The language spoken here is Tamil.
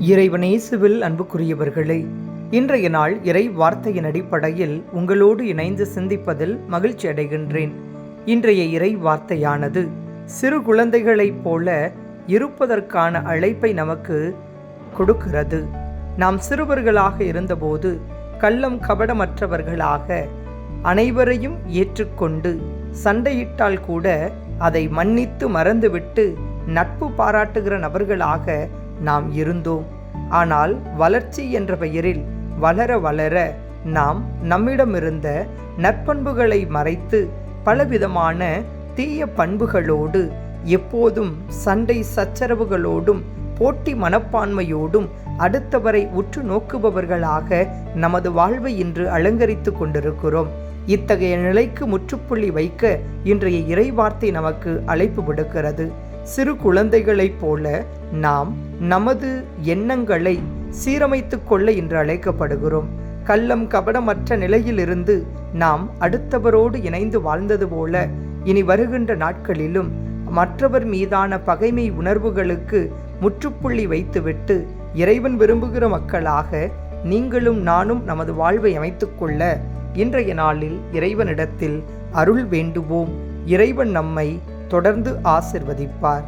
இறைவனேசுவில் அன்புக்குரியவர்களே இன்றைய நாள் இறை வார்த்தையின் அடிப்படையில் உங்களோடு இணைந்து சிந்திப்பதில் மகிழ்ச்சி அடைகின்றேன். இன்றைய இறை வார்த்தையானது சிறு குழந்தைகளைப் போல இருப்பதற்கான அழைப்பை நமக்கு கொடுக்கிறது. நாம் சிறுவர்களாக இருந்தபோது கள்ளம் கபடமற்றவர்களாக அனைவரையும் ஏற்றுக்கொண்டு சண்டையிட்டால் கூட அதை மன்னித்து மறந்துவிட்டு நட்பு பாராட்டுகிற நபர்களாக நாம் இருந்தோம். ஆனால் வளர்ச்சி என்ற பெயரில் வளர வளர நாம் நம்மிடமிருந்த நற்பண்புகளை மறைத்து பலவிதமான தீய பண்புகளோடு எப்போதும் சண்டை சச்சரவுகளோடும் போட்டி மனப்பான்மையோடும் அடுத்தவரை உற்று நோக்குபவர்களாக நமது வாழ்வை இன்று அலங்கரித்து கொண்டிருக்கிறோம். இத்தகைய நிலைக்கு முற்றுப்புள்ளி வைக்க இன்றைய இறைவார்த்தை நமக்கு அழைப்பு விடுக்கிறது. சிறு குழந்தைகளைப் போல நாம் நமது எண்ணங்களை சீரமைத்து கொள்ள என்று அழைக்கப்படுகிறோம். கள்ளம் கபடமற்ற நிலையிலிருந்து நாம் அடுத்தவரோடு இணைந்து வாழ்ந்தது போல இனி வருகின்ற நாட்களிலும் மற்றவர் மீதான பகைமை உணர்வுகளுக்கு முற்றுப்புள்ளி வைத்துவிட்டு இறைவன் விரும்புகிற மக்களாக நீங்களும் நானும் நமது வாழ்வை அமைத்துக்கொள்ள இன்றைய நாளில் இறைவனிடத்தில் அருள் வேண்டுவோம். இறைவன் நம்மை தொடர்ந்து ஆசிர்வதிப்பார்.